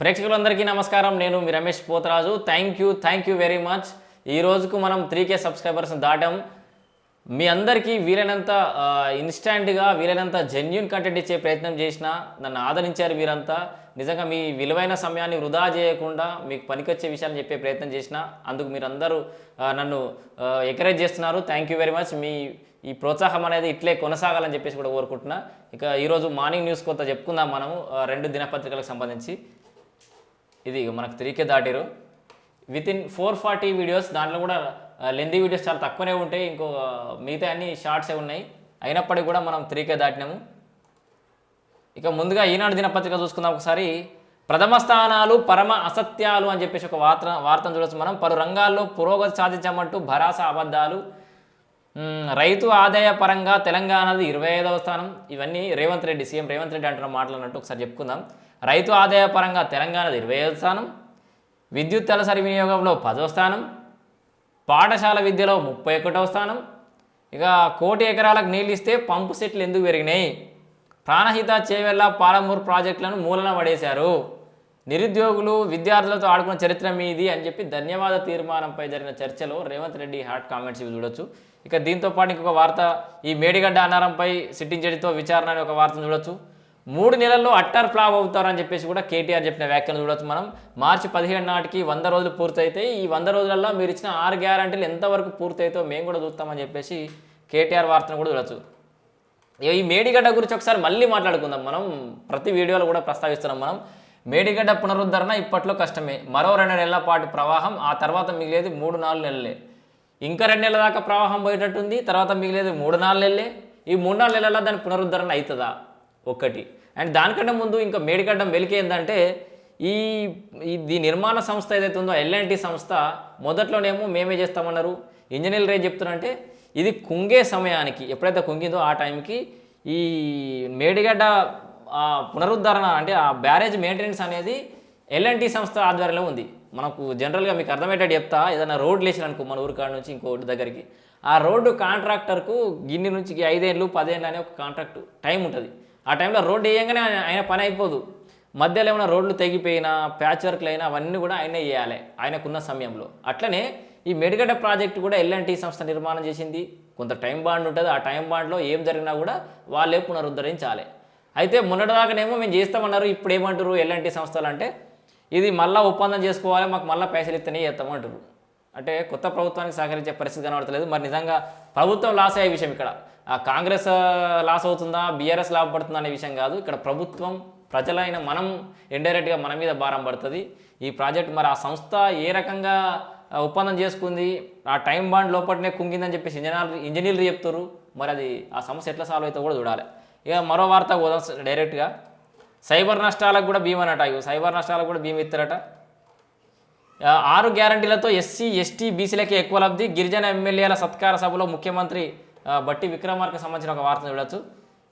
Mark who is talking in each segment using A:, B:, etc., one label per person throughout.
A: ప్రేక్షకులందరికీ నమస్కారం. నేను మీ Ramesh Potharaju. Thank you thank you very much ఈ రోజుకు మనం త్రీ కే సబ్స్క్రైబర్స్ దాటాం. మీ అందరికీ వీలైనంత ఇన్స్టాంట్గా వీలైనంత జెన్యున్ కంటెంట్ ఇచ్చే ప్రయత్నం చేసిన నన్ను ఆదరించారు మీరంతా నిజంగా మీ విలువైన సమయాన్ని వృధా చేయకుండా మీకు పనికొచ్చే విషయాన్ని చెప్పే ప్రయత్నం చేసిన అందుకు మీరందరూ నన్ను ఎంకరేజ్ చేస్తున్నారు. థ్యాంక్ యూ వెరీ మచ్ మీ ఈ ప్రోత్సాహం అనేది ఇట్లే కొనసాగాలని చెప్పేసి కూడా కోరుకుంటున్నా. ఇక ఈరోజు మార్నింగ్ న్యూస్ కొంత చెప్పుకుందాం మనము రెండు దినపత్రికలకు సంబంధించి. ఇది మనకు త్రీకే దాటిరు. Within four forty videos దాంట్లో కూడా లెందీ వీడియోస్ చాలా తక్కువనే ఉంటాయి. ఇంకో మిగతా అన్ని షార్ట్సే ఉన్నాయి. అయినప్పటికీ కూడా మనం త్రీకే దాటినాము. ఇక ముందుగా ఈనాడు దినపత్రిక చూసుకుందాం ఒకసారి. ప్రథమ స్థానాలు పరమ అసత్యాలు అని చెప్పేసి ఒక వార్త వార్తను చూడొచ్చు మనం. పలు రంగాల్లో పురోగతి సాధించామంటూ భరాస అబద్ధాలు రైతు ఆదాయ పరంగా తెలంగాణది ఇరవై ఐదవ స్థానం. ఇవన్నీ రేవంత్ రెడ్డి సీఎం రేవంత్ రెడ్డి అంటున్న మాట్లాడినట్టు ఒకసారి చెప్పుకుందాం. రైతు ఆదాయ పరంగా తెలంగాణది ఇరవై ఐదవ స్థానం. విద్యుత్ తలసరి వినియోగంలో పదవ స్థానం. పాఠశాల విద్యలో ముప్పై ఒకటవ స్థానం. ఇక కోటి ఎకరాలకు నీళ్ళు ఇస్తే పంపు సెట్లు ఎందుకు పెరిగినాయి? ప్రాణహిత చేవెళ్ళ పాలమూరు ప్రాజెక్టులను మూలన పడేశారు. నిరుద్యోగులు విద్యార్థులతో ఆడుకున్న చరిత్ర మీది అని చెప్పి ధన్యవాద తీర్మానంపై జరిగిన చర్చలో రేవంత్ రెడ్డి హాట్ కామెంట్స్ ఇవి చూడొచ్చు. ఇక దీంతో పాటు ఇంకొక వార్త ఈ మేడిగడ్డ అన్నారంపై సిట్టింగ్ జడ్జితో విచారణ అనే ఒక వార్తను చూడొచ్చు. మూడు నెలల్లో అట్టర్ ఫ్లాప్ అవుతారని చెప్పేసి కూడా కేటీఆర్ చెప్పిన వ్యాఖ్యలు చూడొచ్చు మనం. మార్చి పదిహేడు నాటికి వంద రోజులు పూర్తయితే ఈ వంద రోజులలో మీరు ఇచ్చిన ఆరు గ్యారంటీలు ఎంతవరకు పూర్తయితో మేము కూడా చూస్తామని చెప్పేసి కేటీఆర్ వార్తను కూడా చూడొచ్చు. ఈ మేడిగడ్డ గురించి ఒకసారి మళ్ళీ మాట్లాడుకుందాం మనం. ప్రతి వీడియోలో కూడా ప్రస్తావిస్తున్నాం మనం. మేడిగడ్డ పునరుద్ధరణ ఇప్పట్లో కష్టమే. మరో రెండు నెలల పాటు ప్రవాహం ఆ తర్వాత మిగిలేది మూడు నాలుగు నెలలే. ఇంకా రెండు నెలల దాకా ప్రవాహం పోయేటట్టుంది తర్వాత మిగిలేదు మూడు నాలుగు నెలలే. ఈ మూడు నాలుగు నెలల్లో దాని పునరుద్ధరణ అవుతుందా? ఒక్కటి అండ్ దానికంటే ముందు ఇంకా మేడిగడ్డ వెలికి ఏంటంటే ఈ ఈ నిర్మాణ సంస్థ ఏదైతే ఉందో ఎల్ఎన్టి సంస్థ మొదట్లోనేమో మేమే చేస్తామన్నారు. ఇంజనీర్లు ఏం చెప్తున్నారంటే ఇది కుంగే సమయానికి ఎప్పుడైతే కుంగిందో ఆ టైంకి ఈ మేడిగడ్డ పునరుద్ధరణ అంటే ఆ బ్యారేజ్ మెయింటెనెన్స్ అనేది ఎల్ఎన్టీ సంస్థ ఆధ్వర్యంలో ఉంది. మనకు జనరల్గా మీకు అర్థమయ్యేటట్టు చెప్తా ఏదైనా రోడ్లు లేచిన అనుకో మన ఊరి కాడ నుంచి ఇంకో దగ్గరికి. ఆ రోడ్డు కాంట్రాక్టర్కు గిన్ని నుంచి ఐదేళ్ళు పదేళ్ళు అనే ఒక కాంట్రాక్ట్ టైం ఉంటుంది. ఆ టైంలో రోడ్డు వేయంగానే ఆయన- ఆయన పని అయిపోదు. మధ్యలో ఏమైనా రోడ్లు తెగిపోయినా ప్యాచ్ వర్క్లు అయినా అవన్నీ కూడా ఆయనే చేయాలి ఆయనకున్న సమయంలో. అట్లనే ఈ మెడిగడ్డ ప్రాజెక్ట్ కూడా ఎల్ఎన్టీ సంస్థ నిర్మాణం చేసింది. కొంత టైం బాండ్ ఉంటుంది. ఆ టైం బాండ్లో ఏం జరిగినా కూడా వాళ్ళే పునరుద్ధరించాలి. అయితే మొన్నటిదాకానేమో మేము చేస్తామన్నారు ఇప్పుడు ఏమంటారు ఎల్ఎన్టీ సంస్థలు అంటే ఇది మళ్ళీ ఒప్పందం చేసుకోవాలి మాకు మళ్ళీ పైసలు ఇస్తేనే చేస్తామంటారు అంటే కొత్త ప్రభుత్వానికి సహకరించే పరిస్థితి కనబడతలేదు. మరి నిజంగా ప్రభుత్వం లాస్ అయ్యే విషయం ఇక్కడ. ఆ కాంగ్రెస్ లాస్ అవుతుందా? బీఆర్ఎస్ లాభపడుతుందా అనే విషయం కాదు. ఇక్కడ ప్రభుత్వం ప్రజలైన మనం ఇండైరెక్ట్గా మన మీద భారం పడుతుంది. ఈ ప్రాజెక్ట్ మరి ఆ సంస్థ ఏ రకంగా ఒప్పందం చేసుకుంది? ఆ టైం బాండ్ లోపలనే కుంగిందని చెప్పేసి ఇంజనీర్ ఇంజనీర్లు చెప్తారు మరి అది ఆ సమస్య ఎట్లా సాల్వ్ అయితే కూడా చూడాలి. ఇక మరో వార్త పోదాం డైరెక్ట్గా సైబర్ నష్టాలకు కూడా బీమనట ఇగో సైబర్ నష్టాలకు కూడా బీమా ఇస్తారట. ఆరు గ్యారంటీలతో ఎస్సీ ఎస్టీ బీసీలకి ఎక్కువ లబ్ధి. గిరిజన ఎమ్మెల్యేల సత్కార సభలో ముఖ్యమంత్రి బట్టి విక్రమార్కు సంబంధించిన ఒక వార్తను చూడొచ్చు.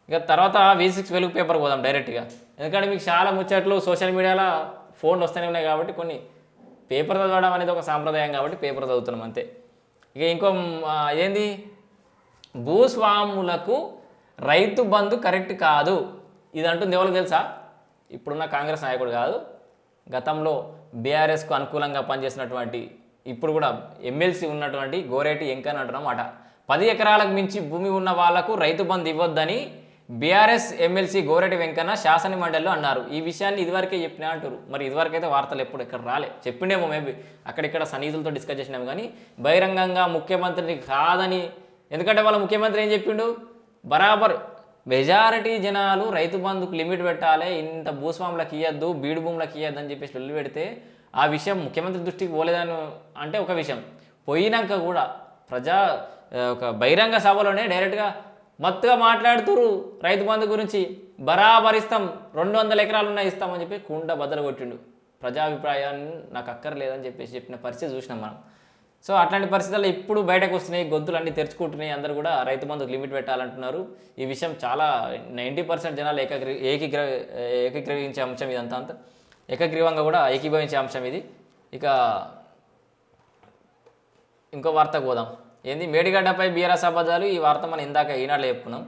A: ఇక తర్వాత వి సిక్స్ వెలుగు పేపర్ పోదాం డైరెక్ట్గా ఎందుకంటే మీకు చాలా ముచ్చట్లు సోషల్ మీడియాలో ఫోన్లు వస్తూనే ఉన్నాయి కాబట్టి కొన్ని పేపర్ చదవడం అనేది ఒక సాంప్రదాయం కాబట్టి పేపర్ చదువుతున్నాం అంతే. ఇక ఇంకో ఏంది? భూస్వాములకు రైతు బంధు కరెక్ట్ కాదు. ఇది అంటుంది ఎవరు తెలుసా? ఇప్పుడున్న కాంగ్రెస్ నాయకుడు కాదు. గతంలో బీఆర్ఎస్కు అనుకూలంగా పనిచేసినటువంటి ఇప్పుడు కూడా ఎమ్మెల్సీ ఉన్నటువంటి గోరేటి ఎంకన్ అంటున్నమాట పది ఎకరాలకు మించి భూమి ఉన్న వాళ్ళకు రైతు బంధు ఇవ్వద్దని బీఆర్ఎస్ ఎమ్మెల్సీ గోరేటి వెంకన్న శాసన మండలిలో అన్నారు. ఈ విషయాన్ని ఇదివరకే చెప్పినా అంటారు మరి ఇదివరకైతే వార్తలు ఎప్పుడు ఇక్కడ రాలే. చెప్పిండేమో మేబీ. అక్కడిక్కడ సన్నిధులతో డిస్కస్ చేసినాము కానీ బహిరంగంగా ముఖ్యమంత్రిని కాదని ఎందుకంటే వాళ్ళ ముఖ్యమంత్రి ఏం చెప్పిండు? బరాబర్ మెజారిటీ జనాలు రైతు బంధుకు లిమిట్ పెట్టాలి ఇంత భూస్వాములకు ఇవ్వద్దు బీడు భూములకు ఇవ్వద్దు అని చెప్పేసి వెళ్ళి పెడితే ఆ విషయం ముఖ్యమంత్రి దృష్టికి పోలేదని అంటే ఒక విషయం. పోయినాక కూడా ప్రజా ఒక బహిరంగ సభలోనే డైరెక్ట్గా మత్తుగా మాట్లాడుతురు రైతు బంధు గురించి. బరాబరిస్తాం రెండు వందల ఎకరాలు ఉన్నాయి ఇస్తామని చెప్పి కుండ బద్దలు కొట్టిండు. ప్రజాభిప్రాయాన్ని నాకు అక్కర్లేదని చెప్పేసి చెప్పిన పరిస్థితి చూసినాం మనం. సో అట్లాంటి పరిస్థితుల్లో ఇప్పుడు బయటకు వస్తున్నాయి గొంతులు అన్ని తెరుచుకుంటున్నాయి అందరూ కూడా రైతు బంధుకు లిమిట్ పెట్టాలంటున్నారు. ఈ విషయం చాలా నైంటీ పర్సెంట్ జనాలు ఏకగ్రీ ఏకీగ్ర ఏకీగ్రహించే అంశం ఇదంతా అంత. ఏకగ్రీవంగా కూడా ఏకీభవించే అంశం ఇది. ఇక ఇంకో వార్తకు పోదాం. ఏంది? మేడిగడ్డపై బీఆర్ఎస్ అబద్ధాలు ఈ వార్త మనం ఇందాక ఈనాడులో చెప్పుకున్నాం.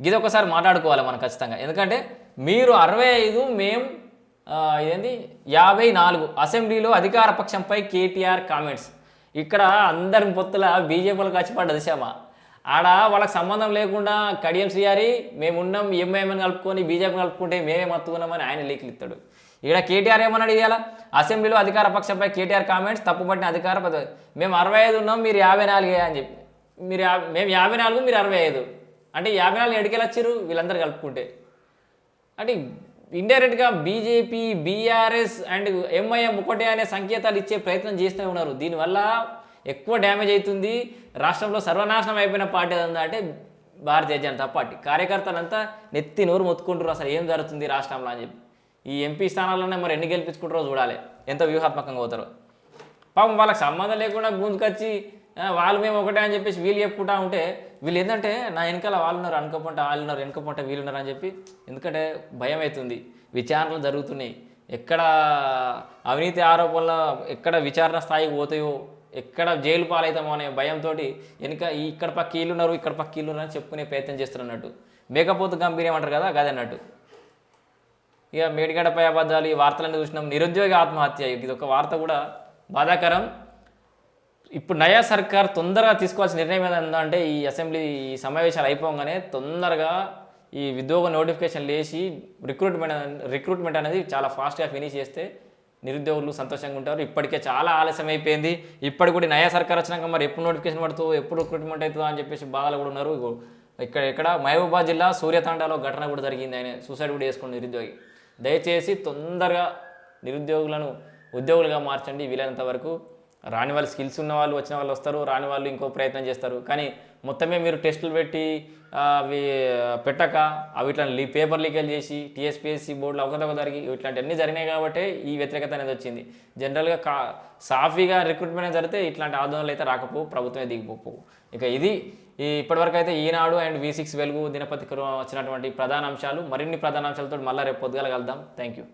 A: ఇది ఒకసారి మాట్లాడుకోవాలి మనం ఖచ్చితంగా. ఎందుకంటే మీరు అరవై ఐదు మేము ఇదేంది యాభై నాలుగు అసెంబ్లీలో అధికార పక్షంపై కేటీఆర్ కామెంట్స్. ఇక్కడ అందరి పొత్తుల బీజేపీలకు వచ్చి పడ్డది శ్యామ. ఆడ వాళ్ళకి సంబంధం లేకుండా కడియం శ్రీహారి మేమున్నాం ఎంఐఎంని కలుపుకొని బీజేపీ కలుపుకుంటే మేమే మత్తుకున్నామని ఆయన లీకులు ఇస్తాడు ఇక్కడ కేటీఆర్ ఏమన్నాడు ఇవాళ అసెంబ్లీలో అధికార పక్షంపై కేటీఆర్ కామెంట్స్ తప్పుపట్టిన అధికార పద మేము అరవై ఐదు ఉన్నాం మీరు యాభై నాలుగే అని చెప్పి. మీరు మేము యాభై నాలుగు మీరు అరవై ఐదు. అంటే యాభై నాలుగు ఎడికెళ్ళొచ్చారు వీళ్ళందరూ కలుపుకుంటే. అంటే ఇండైరెక్ట్గా బీజేపీ బీఆర్ఎస్ అండ్ ఎంఐఎం ఒకటే అనే సంకేతాలు ఇచ్చే ప్రయత్నం చేస్తూనే ఉన్నారు. దీనివల్ల ఎక్కువ డ్యామేజ్ అవుతుంది రాష్ట్రంలో సర్వనాశనం అయిపోయిన పార్టీ ఏదన్నా అంటే భారతీయ జనతా పార్టీ. కార్యకర్తలంతా నెత్తి నోరు మొత్తుకుంటారు అసలు ఏం జరుగుతుంది రాష్ట్రంలో అని చెప్పి. ఈ ఎంపీ స్థానాల్లోనే మరి ఎన్ని గెలిపించుకుంటారో చూడాలి. ఎంత వ్యూహాత్మకంగా పోతారో. పాపం వాళ్ళకి సంబంధం లేకుండా గుంజుకొచ్చి వాళ్ళు మేము ఒకటే అని చెప్పేసి వీళ్ళు చెప్పుకుంటా ఉంటే వీళ్ళు ఏంటంటే నా వెనకాల వాళ్ళు ఉన్నారు అనుకోకుండా వాళ్ళు ఉన్నారు వెనుకపోతే వీళ్ళు ఉన్నారు అని చెప్పి ఎందుకంటే భయం అవుతుంది విచారణలు జరుగుతున్నాయి. ఎక్కడ అవినీతి ఆరోపణల ఎక్కడ విచారణ స్థాయికి పోతాయో ఎక్కడ జైలు పాలవుతామో అనే భయంతో వెనుక ఇక్కడ పక్క వీళ్ళు ఉన్నారు ఇక్కడ పక్క వీళ్ళు ఉన్నారు అని చెప్పుకునే ప్రయత్నం చేస్తున్నట్టు. మేకపోతు గంభీరం అంటారు కదా గదన్నట్టు ఇక మేడిగడపై అబద్ధాలు ఈ వార్తలన్నీ చూసినాం. నిరుద్యోగ ఆత్మహత్య ఇది ఒక వార్త కూడా బాధాకరం. ఇప్పుడు నయా సర్కార్ తొందరగా తీసుకోవాల్సిన నిర్ణయం ఏంటంటే ఈ అసెంబ్లీ ఈ సమావేశాలు అయిపోగానే తొందరగా ఈ ఉద్యోగ నోటిఫికేషన్ లేచి రిక్రూట్మెంట్ రిక్రూట్మెంట్ అనేది చాలా ఫాస్ట్గా ఫినిష్ చేస్తే నిరుద్యోగులు సంతోషంగా ఉంటారు. ఇప్పటికే చాలా ఆలస్యం అయిపోయింది. ఇప్పటి కూడా నయా సర్కార్ వచ్చినాక మరి ఎప్పుడు నోటిఫికేషన్ పడుతుందో ఎప్పుడు రిక్రూట్మెంట్ అవుతుందో అని చెప్పేసి బాధలు కూడా ఉన్నారు. ఇక్కడ ఇక్కడ మహబూబాబాద్ జిల్లా సూర్యతాండాలో ఘటన కూడా జరిగింది. ఆయన సూసైడ్ కూడా చేసుకున్న నిరుద్యోగి. దయచేసి తొందరగా నిరుద్యోగులను ఉద్యోగులుగా మార్చండి వీలైనంత వరకు. రాని వాళ్ళు స్కిల్స్ ఉన్న వాళ్ళు వచ్చిన వాళ్ళు వస్తారు రాని వాళ్ళు ఇంకో ప్రయత్నం చేస్తారు. కానీ మొత్తమే మీరు టెస్టులు పెట్టి అవి పెట్టక అవి ఇట్లా లీ పేపర్ లీకేజ్ చేసి టీఎస్పీఎస్సీ బోర్డులు అవకతవక జరిగి ఇట్లాంటివన్నీ జరిగినాయి కాబట్టి ఈ వ్యతిరేకత అనేది వచ్చింది. జనరల్గా కా సాఫీగా రిక్రూట్మెంట్ జరిగితే ఇట్లాంటి ఆందోళనలు అయితే రాకపోవు ప్రభుత్వమే దిగిపోవు ఇక ఇది ఈ ఇప్పటివరకు అయితే ఈనాడు అండ్ వి సిక్స్ వెలుగు దినపత్రికలో వచ్చినటువంటి ప్రధాన అంశాలు మరిన్ని ప్రధాన అంశాలతో మళ్ళీ రేపు పొద్దుగల కలుద్దాం. Thank you